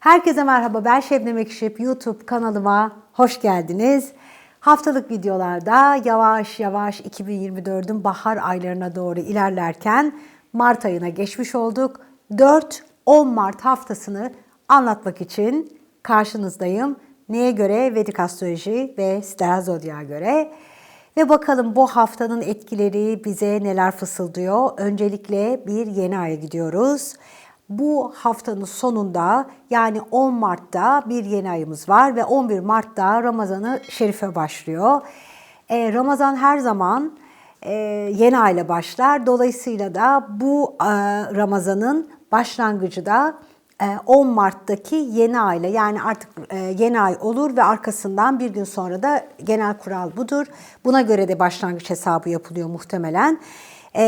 Herkese merhaba, ben Şebnem Ekşip. YouTube kanalıma hoş geldiniz. Haftalık videolarda yavaş yavaş 2024'ün bahar aylarına doğru ilerlerken Mart ayına geçmiş olduk. 4-10 Mart haftasını anlatmak için karşınızdayım. Neye göre? Vedik Astroloji ve Stereo Zodya'ya göre. Ve bakalım bu haftanın etkileri bize neler fısıldıyor. Öncelikle bir yeni aya gidiyoruz. Bu haftanın sonunda yani 10 Mart'ta bir yeni ayımız var ve 11 Mart'ta Ramazan'ı Şerife başlıyor. Ee, Ramazan her zaman e, yeni ayla başlar. Dolayısıyla da bu e, Ramazan'ın başlangıcı da e, 10 Mart'taki yeni ayla yani artık e, yeni ay olur ve arkasından bir gün sonra da genel kural budur. Buna göre de başlangıç hesabı yapılıyor muhtemelen. E,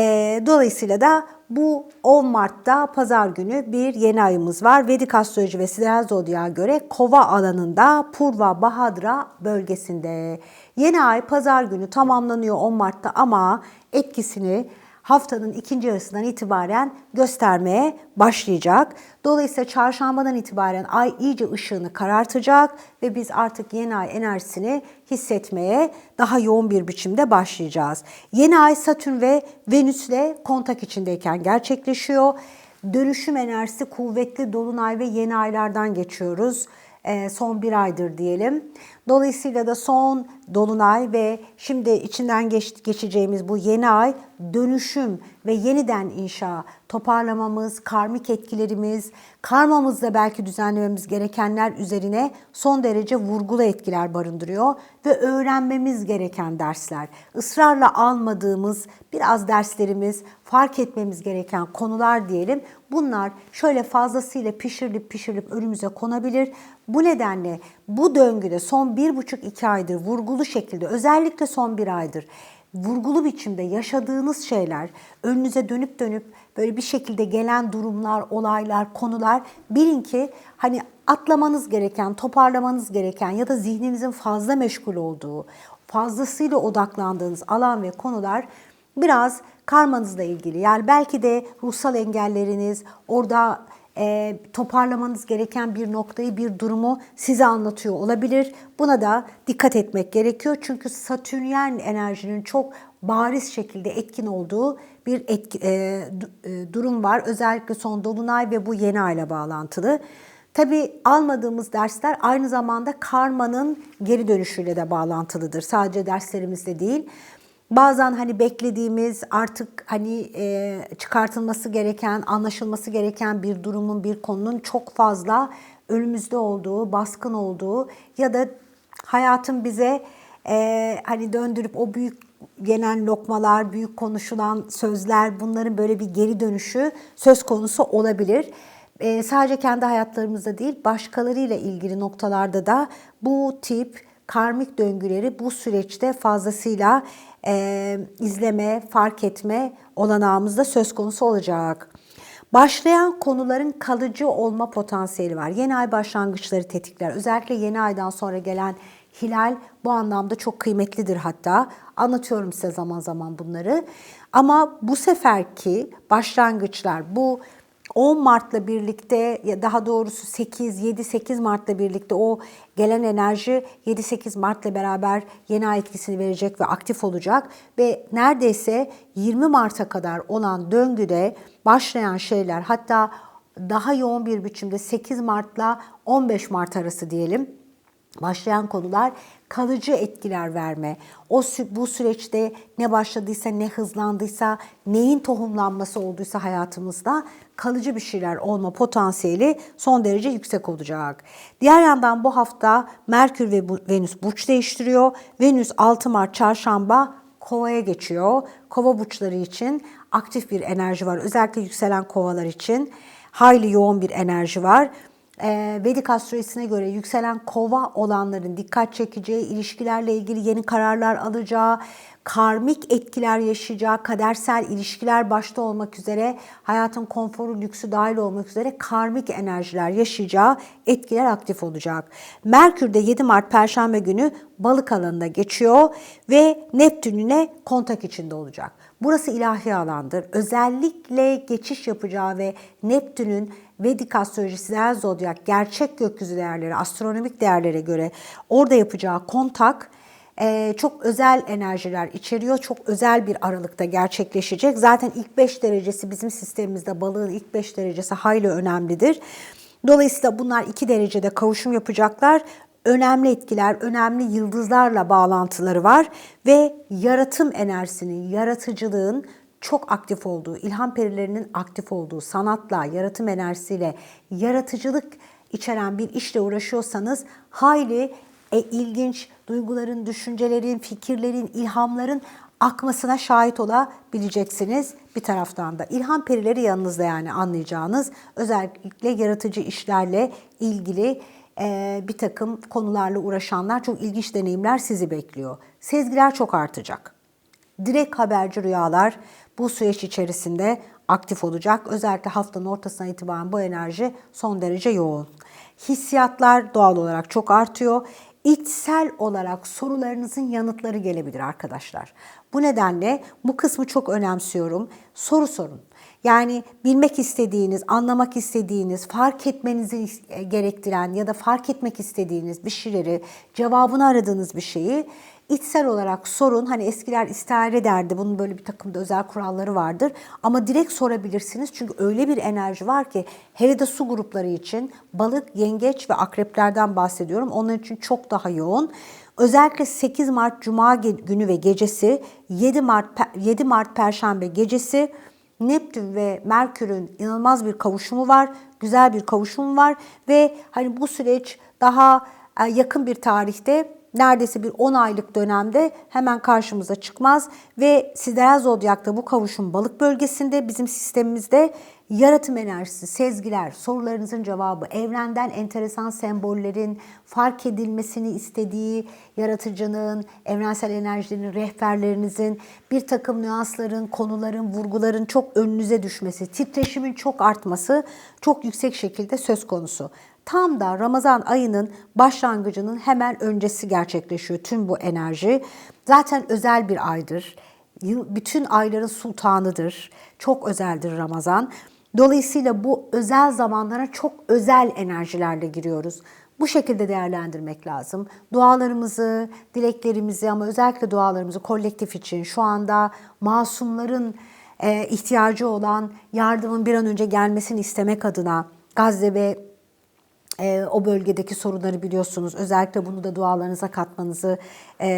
dolayısıyla da bu 10 Mart'ta pazar günü bir yeni ayımız var. Vedik Astroloji ve Sideral Zodya'ya göre Kova alanında Purva Bahadra bölgesinde. Yeni ay pazar günü tamamlanıyor 10 Mart'ta ama etkisini haftanın ikinci yarısından itibaren göstermeye başlayacak. Dolayısıyla çarşambadan itibaren ay iyice ışığını karartacak ve biz artık yeni ay enerjisini hissetmeye daha yoğun bir biçimde başlayacağız. Yeni ay Satürn ve Venüs'le kontak içindeyken gerçekleşiyor. Dönüşüm enerjisi kuvvetli dolunay ve yeni aylardan geçiyoruz. Ee, son bir aydır diyelim. Dolayısıyla da son dolunay ve şimdi içinden geç, geçeceğimiz bu yeni ay dönüşüm ve yeniden inşa, toparlamamız, karmik etkilerimiz, karmamızda belki düzenlememiz gerekenler üzerine son derece vurgulu etkiler barındırıyor ve öğrenmemiz gereken dersler, ısrarla almadığımız biraz derslerimiz, fark etmemiz gereken konular diyelim. Bunlar şöyle fazlasıyla pişirilip pişirilip önümüze konabilir. Bu nedenle bu döngüde son bir buçuk iki aydır vurgulu şekilde özellikle son bir aydır vurgulu biçimde yaşadığınız şeyler önünüze dönüp dönüp böyle bir şekilde gelen durumlar, olaylar, konular bilin ki hani atlamanız gereken, toparlamanız gereken ya da zihninizin fazla meşgul olduğu, fazlasıyla odaklandığınız alan ve konular biraz karmanızla ilgili. Yani belki de ruhsal engelleriniz, orada e, toparlamanız gereken bir noktayı, bir durumu size anlatıyor olabilir. Buna da dikkat etmek gerekiyor. Çünkü Satürnyen enerjinin çok bariz şekilde etkin olduğu bir etki, e, e, durum var. Özellikle son dolunay ve bu yeni ayla bağlantılı. Tabi almadığımız dersler aynı zamanda karmanın geri dönüşüyle de bağlantılıdır. Sadece derslerimizde değil. Bazen hani beklediğimiz artık hani e, çıkartılması gereken, anlaşılması gereken bir durumun, bir konunun çok fazla önümüzde olduğu, baskın olduğu ya da hayatın bize e, hani döndürüp o büyük gelen lokmalar, büyük konuşulan sözler bunların böyle bir geri dönüşü söz konusu olabilir. E, sadece kendi hayatlarımızda değil başkalarıyla ilgili noktalarda da bu tip karmik döngüleri bu süreçte fazlasıyla e, izleme, fark etme olanağımız da söz konusu olacak. Başlayan konuların kalıcı olma potansiyeli var. Yeni ay başlangıçları tetikler. Özellikle yeni aydan sonra gelen hilal bu anlamda çok kıymetlidir hatta. Anlatıyorum size zaman zaman bunları. Ama bu seferki başlangıçlar bu 10 Mart'la birlikte ya daha doğrusu 8 7 8 Mart'la birlikte o gelen enerji 7 8 Mart'la beraber yeni ay etkisini verecek ve aktif olacak. Ve neredeyse 20 Mart'a kadar olan döngüde başlayan şeyler hatta daha yoğun bir biçimde 8 Mart'la 15 Mart arası diyelim başlayan konular kalıcı etkiler verme. O bu süreçte ne başladıysa, ne hızlandıysa, neyin tohumlanması olduysa hayatımızda kalıcı bir şeyler olma potansiyeli son derece yüksek olacak. Diğer yandan bu hafta Merkür ve Venüs burç değiştiriyor. Venüs 6 Mart çarşamba Kova'ya geçiyor. Kova burçları için aktif bir enerji var. Özellikle yükselen kovalar için hayli yoğun bir enerji var Vedik astrolojisine göre yükselen kova olanların dikkat çekeceği, ilişkilerle ilgili yeni kararlar alacağı, karmik etkiler yaşayacağı, kadersel ilişkiler başta olmak üzere, hayatın konforu, lüksü dahil olmak üzere karmik enerjiler yaşayacağı etkiler aktif olacak. Merkür de 7 Mart Perşembe günü balık alanına geçiyor ve Neptün'üne kontak içinde olacak. Burası ilahi alandır. Özellikle geçiş yapacağı ve Neptün'ün Vedik astrolojisi, değer zodyak, gerçek gökyüzü değerleri, astronomik değerlere göre orada yapacağı kontak e, çok özel enerjiler içeriyor. Çok özel bir aralıkta gerçekleşecek. Zaten ilk 5 derecesi bizim sistemimizde balığın ilk 5 derecesi hayli önemlidir. Dolayısıyla bunlar 2 derecede kavuşum yapacaklar önemli etkiler, önemli yıldızlarla bağlantıları var ve yaratım enerjisinin, yaratıcılığın çok aktif olduğu, ilham perilerinin aktif olduğu, sanatla, yaratım enerjisiyle, yaratıcılık içeren bir işle uğraşıyorsanız hayli e, ilginç duyguların, düşüncelerin, fikirlerin, ilhamların akmasına şahit olabileceksiniz bir taraftan da. İlham perileri yanınızda yani anlayacağınız özellikle yaratıcı işlerle ilgili bir takım konularla uğraşanlar çok ilginç deneyimler sizi bekliyor. Sezgiler çok artacak. Direkt haberci rüyalar bu süreç içerisinde aktif olacak. Özellikle haftanın ortasına itibaren bu enerji son derece yoğun. Hissiyatlar doğal olarak çok artıyor. İçsel olarak sorularınızın yanıtları gelebilir arkadaşlar. Bu nedenle bu kısmı çok önemsiyorum. Soru sorun. Yani bilmek istediğiniz, anlamak istediğiniz, fark etmenizi gerektiren ya da fark etmek istediğiniz bir şeyleri, cevabını aradığınız bir şeyi içsel olarak sorun. Hani eskiler istihare derdi. Bunun böyle bir takım da özel kuralları vardır. Ama direkt sorabilirsiniz. Çünkü öyle bir enerji var ki hele de su grupları için balık, yengeç ve akreplerden bahsediyorum. Onlar için çok daha yoğun. Özellikle 8 Mart Cuma günü ve gecesi, 7 Mart 7 Mart Perşembe gecesi Neptün ve Merkür'ün inanılmaz bir kavuşumu var. Güzel bir kavuşum var ve hani bu süreç daha e, yakın bir tarihte neredeyse bir 10 aylık dönemde hemen karşımıza çıkmaz ve sideral zodyakta bu kavuşum balık bölgesinde bizim sistemimizde yaratım enerjisi, sezgiler, sorularınızın cevabı, evrenden enteresan sembollerin fark edilmesini istediği yaratıcının, evrensel enerjilerin, rehberlerinizin bir takım nüansların, konuların, vurguların çok önünüze düşmesi, titreşimin çok artması çok yüksek şekilde söz konusu. Tam da Ramazan ayının başlangıcının hemen öncesi gerçekleşiyor tüm bu enerji. Zaten özel bir aydır. Bütün ayların sultanıdır. Çok özeldir Ramazan. Dolayısıyla bu özel zamanlara çok özel enerjilerle giriyoruz. Bu şekilde değerlendirmek lazım. Dualarımızı, dileklerimizi ama özellikle dualarımızı kolektif için şu anda masumların e, ihtiyacı olan yardımın bir an önce gelmesini istemek adına Gazze ve e, o bölgedeki sorunları biliyorsunuz. Özellikle bunu da dualarınıza katmanızı e,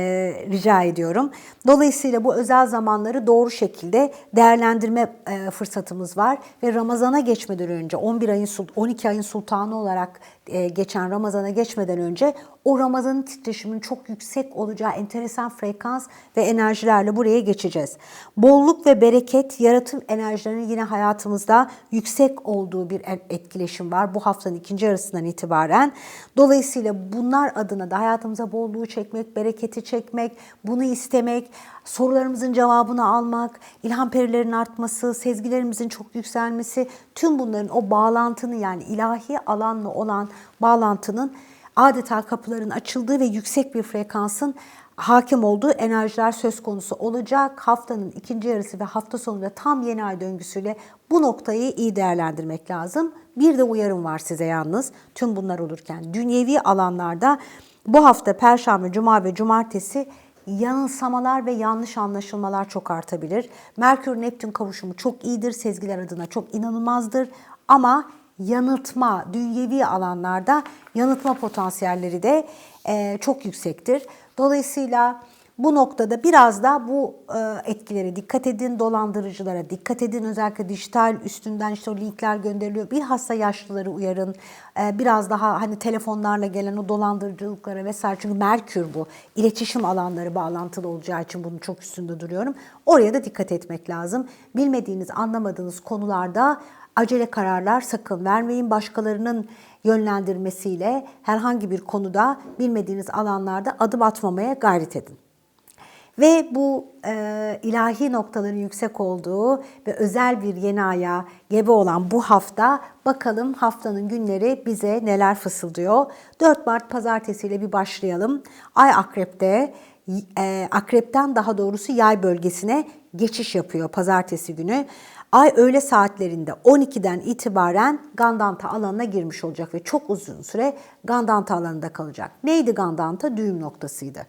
rica ediyorum. Dolayısıyla bu özel zamanları doğru şekilde değerlendirme e, fırsatımız var ve Ramazana geçmeden önce 11 ayın 12 ayın sultanı olarak e, geçen Ramazana geçmeden önce o Ramazan'ın titreşiminin çok yüksek olacağı enteresan frekans ve enerjilerle buraya geçeceğiz. Bolluk ve bereket, yaratım enerjilerinin yine hayatımızda yüksek olduğu bir etkileşim var bu haftanın ikinci yarısından itibaren. Dolayısıyla bunlar adına da hayatımıza bolluğu çekmek, bereketi çekmek, bunu istemek, sorularımızın cevabını almak, ilham perilerinin artması, sezgilerimizin çok yükselmesi, tüm bunların o bağlantını yani ilahi alanla olan bağlantının adeta kapıların açıldığı ve yüksek bir frekansın hakim olduğu enerjiler söz konusu olacak. Haftanın ikinci yarısı ve hafta sonunda tam yeni ay döngüsüyle bu noktayı iyi değerlendirmek lazım. Bir de uyarım var size yalnız tüm bunlar olurken. Dünyevi alanlarda bu hafta Perşembe, Cuma ve Cumartesi yanılsamalar ve yanlış anlaşılmalar çok artabilir. Merkür-Neptün kavuşumu çok iyidir, sezgiler adına çok inanılmazdır ama yanıltma, dünyevi alanlarda yanıltma potansiyelleri de e, çok yüksektir. Dolayısıyla bu noktada biraz da bu e, etkilere dikkat edin, dolandırıcılara dikkat edin. Özellikle dijital üstünden işte o linkler gönderiliyor. Bilhassa yaşlıları uyarın. E, biraz daha hani telefonlarla gelen o dolandırıcılıklara vesaire. Çünkü Merkür bu. İletişim alanları bağlantılı olacağı için bunun çok üstünde duruyorum. Oraya da dikkat etmek lazım. Bilmediğiniz, anlamadığınız konularda acele kararlar sakın vermeyin. Başkalarının yönlendirmesiyle herhangi bir konuda bilmediğiniz alanlarda adım atmamaya gayret edin. Ve bu e, ilahi noktaların yüksek olduğu ve özel bir yeni aya gebe olan bu hafta bakalım haftanın günleri bize neler fısıldıyor. 4 Mart pazartesi ile bir başlayalım. Ay akrepte, e, akrepten daha doğrusu yay bölgesine geçiş yapıyor pazartesi günü. Ay öğle saatlerinde 12'den itibaren Gandanta alanına girmiş olacak ve çok uzun süre Gandanta alanında kalacak. Neydi Gandanta? Düğüm noktasıydı.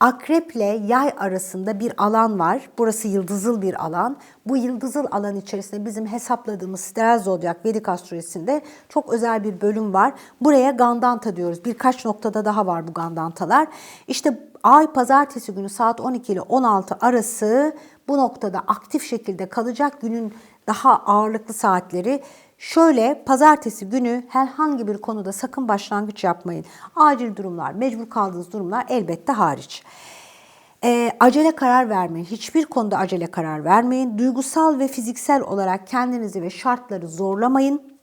Akreple yay arasında bir alan var. Burası yıldızıl bir alan. Bu yıldızıl alan içerisinde bizim hesapladığımız steril zodyak Vedik astrolojisinde çok özel bir bölüm var. Buraya Gandanta diyoruz. Birkaç noktada daha var bu Gandantalar. İşte ay pazartesi günü saat 12 ile 16 arası bu noktada aktif şekilde kalacak günün daha ağırlıklı saatleri. Şöyle pazartesi günü herhangi bir konuda sakın başlangıç yapmayın. Acil durumlar, mecbur kaldığınız durumlar elbette hariç. E, acele karar vermeyin. Hiçbir konuda acele karar vermeyin. Duygusal ve fiziksel olarak kendinizi ve şartları zorlamayın.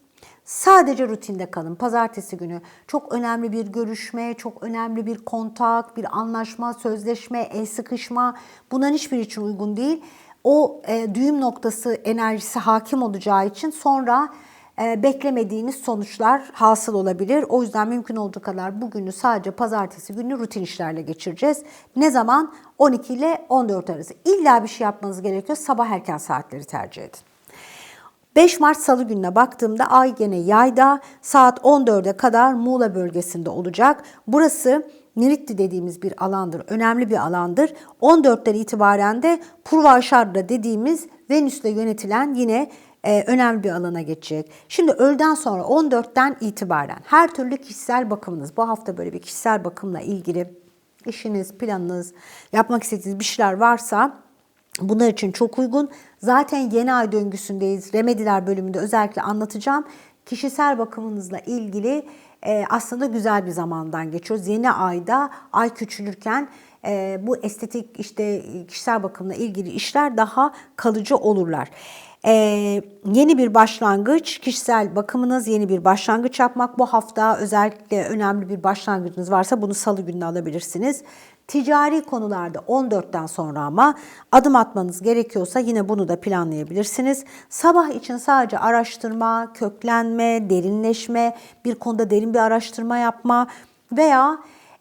Sadece rutinde kalın. Pazartesi günü çok önemli bir görüşme, çok önemli bir kontak, bir anlaşma, sözleşme, el sıkışma bunların hiçbir için uygun değil. O e, düğüm noktası enerjisi hakim olacağı için sonra e, beklemediğiniz sonuçlar hasıl olabilir. O yüzden mümkün olduğu kadar bugünü sadece pazartesi günü rutin işlerle geçireceğiz. Ne zaman? 12 ile 14 arası. İlla bir şey yapmanız gerekiyor. Sabah erken saatleri tercih edin. 5 Mart Salı gününe baktığımda ay gene yayda saat 14'e kadar Muğla bölgesinde olacak. Burası Niritti dediğimiz bir alandır, önemli bir alandır. 14'ten itibaren de Purvaşarda dediğimiz Venüs'le yönetilen yine e, önemli bir alana geçecek. Şimdi öğleden sonra 14'ten itibaren her türlü kişisel bakımınız, bu hafta böyle bir kişisel bakımla ilgili işiniz, planınız, yapmak istediğiniz bir şeyler varsa bunlar için çok uygun. Zaten yeni ay döngüsündeyiz. Remediler bölümünde özellikle anlatacağım. Kişisel bakımınızla ilgili e, aslında güzel bir zamandan geçiyoruz. Yeni ayda ay küçülürken e, bu estetik işte kişisel bakımla ilgili işler daha kalıcı olurlar. Ee, yeni bir başlangıç, kişisel bakımınız, yeni bir başlangıç yapmak. Bu hafta özellikle önemli bir başlangıcınız varsa bunu salı gününe alabilirsiniz. Ticari konularda 14'ten sonra ama adım atmanız gerekiyorsa yine bunu da planlayabilirsiniz. Sabah için sadece araştırma, köklenme, derinleşme, bir konuda derin bir araştırma yapma veya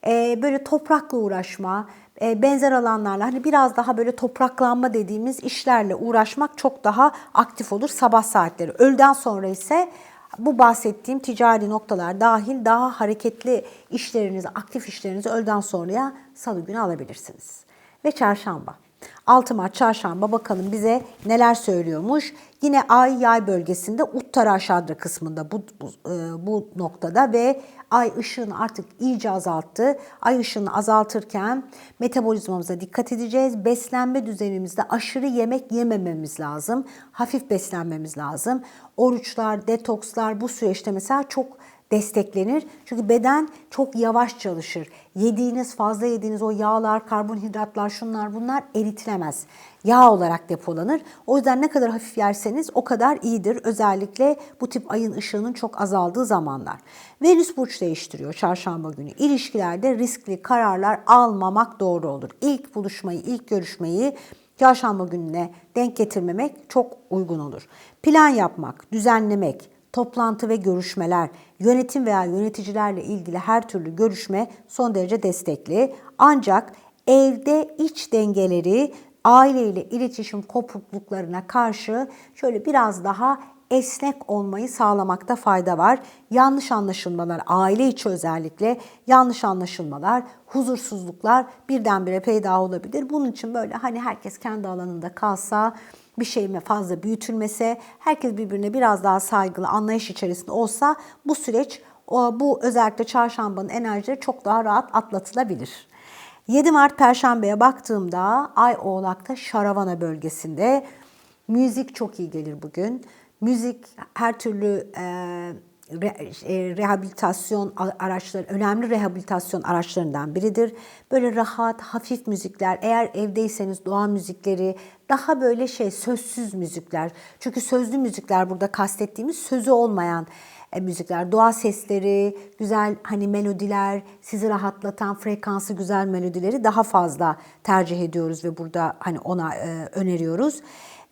e, böyle toprakla uğraşma, benzer alanlarla hani biraz daha böyle topraklanma dediğimiz işlerle uğraşmak çok daha aktif olur sabah saatleri. Öğleden sonra ise bu bahsettiğim ticari noktalar dahil daha hareketli işlerinizi, aktif işlerinizi öğleden sonraya salı günü alabilirsiniz. Ve çarşamba. 6 Mart çarşamba bakalım bize neler söylüyormuş. Yine ay yay bölgesinde Uttara Şadra kısmında bu, bu, e, bu noktada ve ay ışığını artık iyice azalttı. Ay ışığını azaltırken metabolizmamıza dikkat edeceğiz. Beslenme düzenimizde aşırı yemek yemememiz lazım. Hafif beslenmemiz lazım. Oruçlar, detokslar bu süreçte mesela çok desteklenir. Çünkü beden çok yavaş çalışır. Yediğiniz, fazla yediğiniz o yağlar, karbonhidratlar, şunlar bunlar eritilemez. Yağ olarak depolanır. O yüzden ne kadar hafif yerseniz o kadar iyidir. Özellikle bu tip ayın ışığının çok azaldığı zamanlar. Venüs burç değiştiriyor çarşamba günü. İlişkilerde riskli kararlar almamak doğru olur. İlk buluşmayı, ilk görüşmeyi çarşamba gününe denk getirmemek çok uygun olur. Plan yapmak, düzenlemek, toplantı ve görüşmeler, yönetim veya yöneticilerle ilgili her türlü görüşme son derece destekli. Ancak evde iç dengeleri aile ile iletişim kopukluklarına karşı şöyle biraz daha esnek olmayı sağlamakta fayda var. Yanlış anlaşılmalar, aile içi özellikle yanlış anlaşılmalar, huzursuzluklar birdenbire peyda olabilir. Bunun için böyle hani herkes kendi alanında kalsa, bir şeyime fazla büyütülmese, herkes birbirine biraz daha saygılı, anlayış içerisinde olsa bu süreç, bu özellikle çarşambanın enerjileri çok daha rahat atlatılabilir. 7 Mart Perşembe'ye baktığımda Ay Oğlak'ta Şaravana bölgesinde müzik çok iyi gelir bugün. Müzik her türlü e, rehabilitasyon a- araçları, önemli rehabilitasyon araçlarından biridir. Böyle rahat, hafif müzikler, eğer evdeyseniz doğa müzikleri, daha böyle şey sözsüz müzikler. Çünkü sözlü müzikler burada kastettiğimiz sözü olmayan e, müzikler, doğa sesleri, güzel hani melodiler, sizi rahatlatan frekansı güzel melodileri daha fazla tercih ediyoruz ve burada hani ona e, öneriyoruz.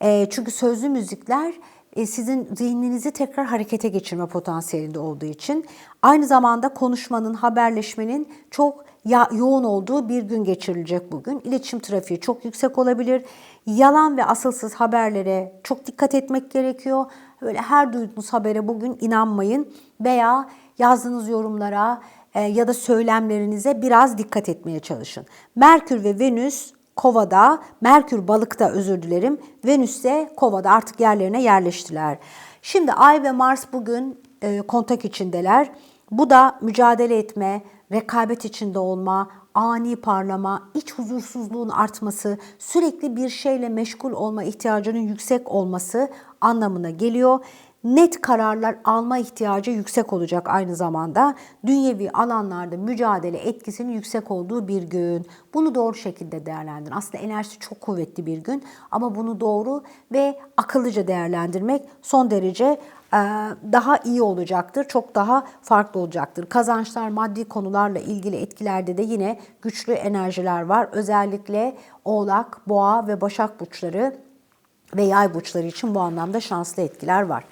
E, çünkü sözlü müzikler e, sizin zihninizi tekrar harekete geçirme potansiyelinde olduğu için aynı zamanda konuşmanın, haberleşmenin çok yoğun olduğu bir gün geçirilecek bugün. İletişim trafiği çok yüksek olabilir. Yalan ve asılsız haberlere çok dikkat etmek gerekiyor. Böyle her duyduğunuz habere bugün inanmayın veya yazdığınız yorumlara e, ya da söylemlerinize biraz dikkat etmeye çalışın. Merkür ve Venüs Kova'da, Merkür balıkta özür dilerim, Venüs de Kova'da artık yerlerine yerleştiler. Şimdi Ay ve Mars bugün e, kontak içindeler. Bu da mücadele etme, rekabet içinde olma, ani parlama, iç huzursuzluğun artması, sürekli bir şeyle meşgul olma ihtiyacının yüksek olması anlamına geliyor. Net kararlar alma ihtiyacı yüksek olacak aynı zamanda. Dünyevi alanlarda mücadele etkisinin yüksek olduğu bir gün. Bunu doğru şekilde değerlendirin. Aslında enerjisi çok kuvvetli bir gün ama bunu doğru ve akıllıca değerlendirmek son derece e, daha iyi olacaktır. Çok daha farklı olacaktır. Kazançlar, maddi konularla ilgili etkilerde de yine güçlü enerjiler var. Özellikle Oğlak, Boğa ve Başak burçları ve Yay burçları için bu anlamda şanslı etkiler var.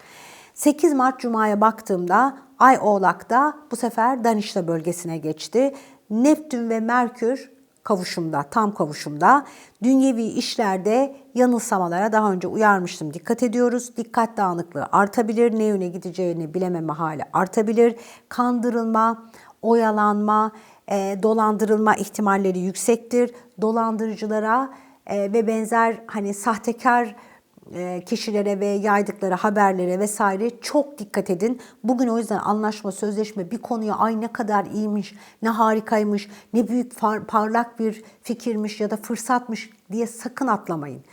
8 Mart Cuma'ya baktığımda Ay Oğlak'ta bu sefer Danişta bölgesine geçti. Neptün ve Merkür kavuşumda, tam kavuşumda. Dünyevi işlerde yanılsamalara daha önce uyarmıştım. Dikkat ediyoruz. Dikkat dağınıklığı artabilir. Ne yöne gideceğini bilememe hali artabilir. Kandırılma, oyalanma, e, dolandırılma ihtimalleri yüksektir. Dolandırıcılara e, ve benzer hani sahtekar kişilere ve yaydıkları haberlere vesaire çok dikkat edin. Bugün o yüzden anlaşma, sözleşme bir konuya ay ne kadar iyiymiş, ne harikaymış, ne büyük parlak bir fikirmiş ya da fırsatmış diye sakın atlamayın.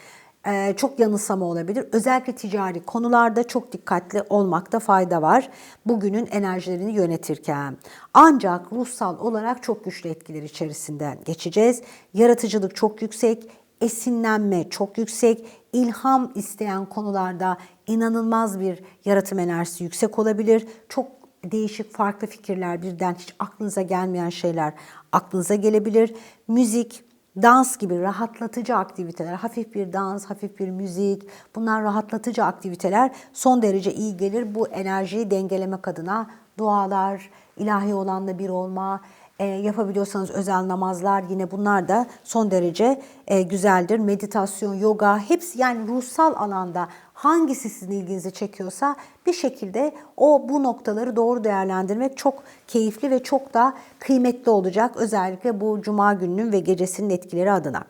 E, Çok yanılsama olabilir. Özellikle ticari konularda çok dikkatli olmakta fayda var. Bugünün enerjilerini yönetirken. Ancak ruhsal olarak çok güçlü etkiler içerisinden geçeceğiz. Yaratıcılık çok yüksek, esinlenme çok yüksek, ilham isteyen konularda inanılmaz bir yaratım enerjisi yüksek olabilir. Çok değişik farklı fikirler birden hiç aklınıza gelmeyen şeyler aklınıza gelebilir. Müzik, dans gibi rahatlatıcı aktiviteler, hafif bir dans, hafif bir müzik, bunlar rahatlatıcı aktiviteler son derece iyi gelir. Bu enerjiyi dengelemek adına dualar, ilahi olanla bir olma, e, yapabiliyorsanız özel namazlar yine bunlar da son derece e, güzeldir. Meditasyon, yoga hepsi yani ruhsal alanda hangisi sizin ilginizi çekiyorsa bir şekilde o bu noktaları doğru değerlendirmek çok keyifli ve çok da kıymetli olacak. Özellikle bu cuma gününün ve gecesinin etkileri adına.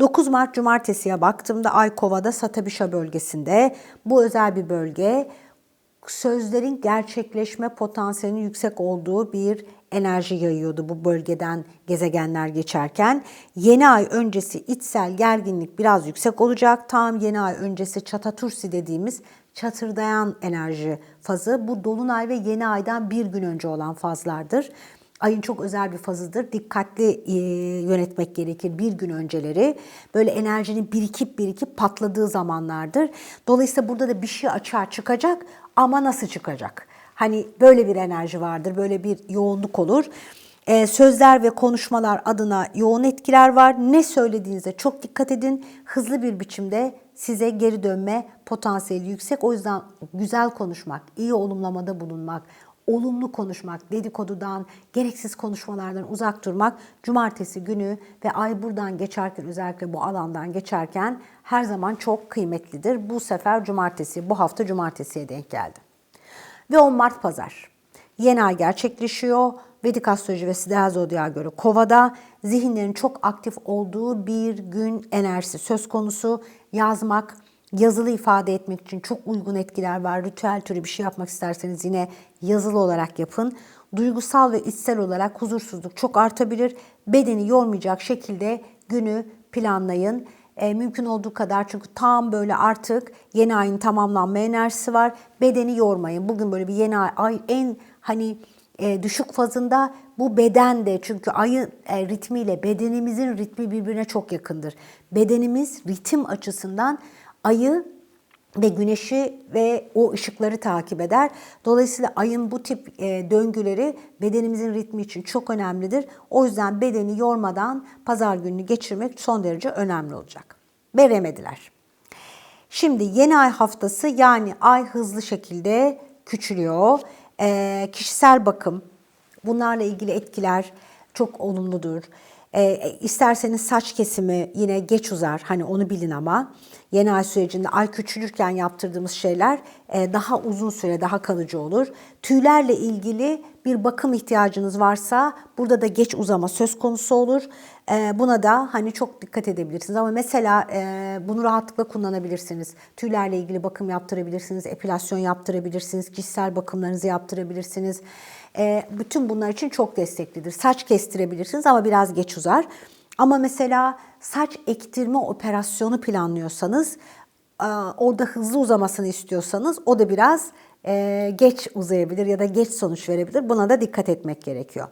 9 Mart Cumartesi'ye baktığımda Ay Kova'da Satabişa bölgesinde. Bu özel bir bölge sözlerin gerçekleşme potansiyelinin yüksek olduğu bir enerji yayıyordu bu bölgeden gezegenler geçerken. Yeni ay öncesi içsel gerginlik biraz yüksek olacak. Tam yeni ay öncesi çatatursi dediğimiz çatırdayan enerji fazı. Bu dolunay ve yeni aydan bir gün önce olan fazlardır. Ayın çok özel bir fazıdır. Dikkatli e, yönetmek gerekir bir gün önceleri. Böyle enerjinin birikip birikip patladığı zamanlardır. Dolayısıyla burada da bir şey açığa çıkacak ama nasıl çıkacak? Hani böyle bir enerji vardır, böyle bir yoğunluk olur. Ee, sözler ve konuşmalar adına yoğun etkiler var. Ne söylediğinize çok dikkat edin. Hızlı bir biçimde size geri dönme potansiyeli yüksek. O yüzden güzel konuşmak, iyi olumlamada bulunmak, olumlu konuşmak, dedikodudan, gereksiz konuşmalardan uzak durmak cumartesi günü ve ay buradan geçerken özellikle bu alandan geçerken her zaman çok kıymetlidir. Bu sefer cumartesi, bu hafta cumartesiye denk geldi. Ve 10 Mart Pazar. Yeni ay gerçekleşiyor. Vedik astroloji ve Siddha Zodya'ya göre Kova'da zihinlerin çok aktif olduğu bir gün enerjisi söz konusu. Yazmak, yazılı ifade etmek için çok uygun etkiler var. Ritüel türü bir şey yapmak isterseniz yine yazılı olarak yapın. Duygusal ve içsel olarak huzursuzluk çok artabilir. Bedeni yormayacak şekilde günü planlayın. E, mümkün olduğu kadar çünkü tam böyle artık yeni ayın tamamlanma enerjisi var. Bedeni yormayın. Bugün böyle bir yeni ay, ay en hani e, düşük fazında bu beden de çünkü ayın e, ritmiyle bedenimizin ritmi birbirine çok yakındır. Bedenimiz ritim açısından ayı ve güneşi ve o ışıkları takip eder. Dolayısıyla ayın bu tip e, döngüleri bedenimizin ritmi için çok önemlidir. O yüzden bedeni yormadan pazar gününü geçirmek son derece önemli olacak. Ve remediler. Şimdi yeni ay haftası yani ay hızlı şekilde küçülüyor. E, kişisel bakım, bunlarla ilgili etkiler çok olumludur. E, isterseniz saç kesimi yine geç uzar. Hani onu bilin ama yeni ay sürecinde ay küçülürken yaptırdığımız şeyler e, daha uzun süre daha kalıcı olur. Tüylerle ilgili bir bakım ihtiyacınız varsa burada da geç uzama söz konusu olur. E, buna da hani çok dikkat edebilirsiniz. Ama mesela e, bunu rahatlıkla kullanabilirsiniz. Tüylerle ilgili bakım yaptırabilirsiniz, epilasyon yaptırabilirsiniz, kişisel bakımlarınızı yaptırabilirsiniz. E, bütün bunlar için çok desteklidir. Saç kestirebilirsiniz ama biraz geç uzar. Ama mesela saç ektirme operasyonu planlıyorsanız, e, orada hızlı uzamasını istiyorsanız o da biraz e, geç uzayabilir ya da geç sonuç verebilir. Buna da dikkat etmek gerekiyor.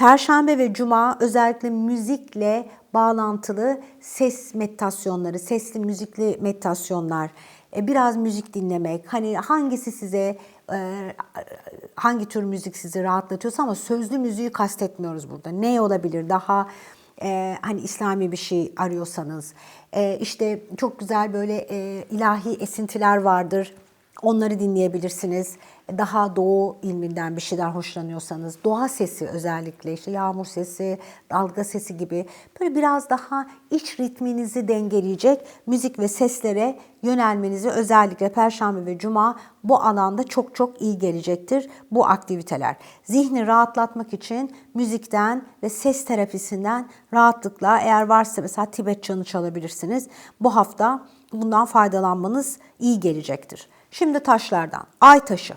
Perşembe ve cuma özellikle müzikle bağlantılı ses meditasyonları, sesli müzikli meditasyonlar, e, biraz müzik dinlemek, hani hangisi size e, hangi tür müzik sizi rahatlatıyorsa ama sözlü müziği kastetmiyoruz burada. Ne olabilir? Daha e, hani İslami bir şey arıyorsanız, e, işte çok güzel böyle e, ilahi esintiler vardır. Onları dinleyebilirsiniz. Daha doğu ilminden bir şeyler hoşlanıyorsanız, doğa sesi özellikle işte yağmur sesi, dalga sesi gibi böyle biraz daha iç ritminizi dengeleyecek müzik ve seslere yönelmenizi özellikle Perşembe ve Cuma bu alanda çok çok iyi gelecektir bu aktiviteler. Zihni rahatlatmak için müzikten ve ses terapisinden rahatlıkla eğer varsa mesela Tibet çanı çalabilirsiniz. Bu hafta bundan faydalanmanız iyi gelecektir. Şimdi taşlardan. Ay taşı.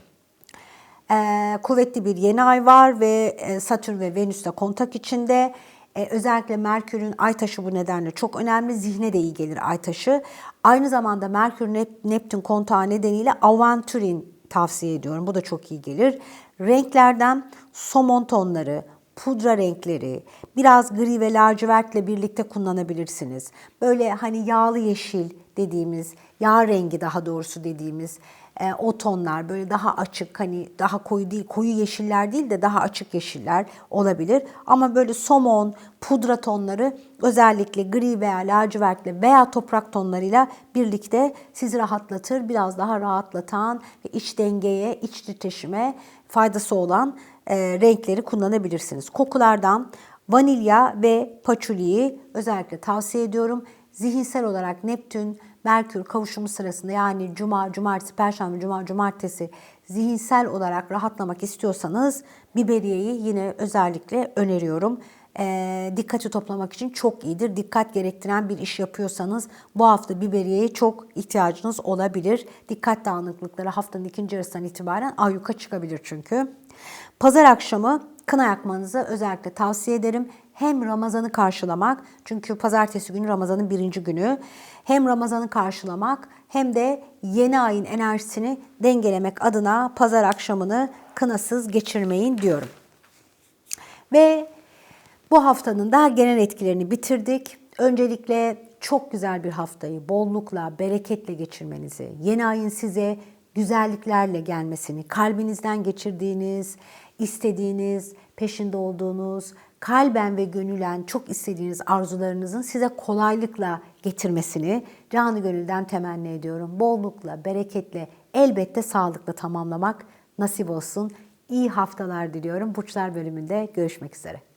Ee, kuvvetli bir yeni ay var ve e, Satürn ve Venüs de kontak içinde. Ee, özellikle Merkür'ün ay taşı bu nedenle çok önemli. Zihne de iyi gelir ay taşı. Aynı zamanda Merkür Neptün kontağı nedeniyle avanturin tavsiye ediyorum. Bu da çok iyi gelir. Renklerden somon tonları, pudra renkleri, biraz gri ve lacivertle birlikte kullanabilirsiniz. Böyle hani yağlı yeşil dediğimiz, yağ rengi daha doğrusu dediğimiz e, o tonlar böyle daha açık hani daha koyu değil koyu yeşiller değil de daha açık yeşiller olabilir. Ama böyle somon, pudra tonları özellikle gri veya lacivertle veya toprak tonlarıyla birlikte sizi rahatlatır. Biraz daha rahatlatan ve iç dengeye, iç titreşime faydası olan e, renkleri kullanabilirsiniz. Kokulardan vanilya ve paçuliyi özellikle tavsiye ediyorum. Zihinsel olarak Neptün, Merkür kavuşumu sırasında yani cuma, cumartesi, perşembe, cuma, cumartesi zihinsel olarak rahatlamak istiyorsanız biberiyeyi yine özellikle öneriyorum. E, dikkati toplamak için çok iyidir. Dikkat gerektiren bir iş yapıyorsanız bu hafta biberiyeye çok ihtiyacınız olabilir. Dikkat dağınıklıkları haftanın ikinci yarısından itibaren ayyuka çıkabilir çünkü. Pazar akşamı kına yakmanızı özellikle tavsiye ederim. Hem Ramazan'ı karşılamak, çünkü pazartesi günü Ramazan'ın birinci günü. Hem Ramazan'ı karşılamak hem de yeni ayın enerjisini dengelemek adına pazar akşamını kınasız geçirmeyin diyorum. Ve bu haftanın da genel etkilerini bitirdik. Öncelikle çok güzel bir haftayı bollukla, bereketle geçirmenizi, yeni ayın size güzelliklerle gelmesini, kalbinizden geçirdiğiniz, istediğiniz, peşinde olduğunuz, kalben ve gönülen çok istediğiniz arzularınızın size kolaylıkla getirmesini canı gönülden temenni ediyorum. Bollukla, bereketle, elbette sağlıkla tamamlamak nasip olsun. İyi haftalar diliyorum. Burçlar bölümünde görüşmek üzere.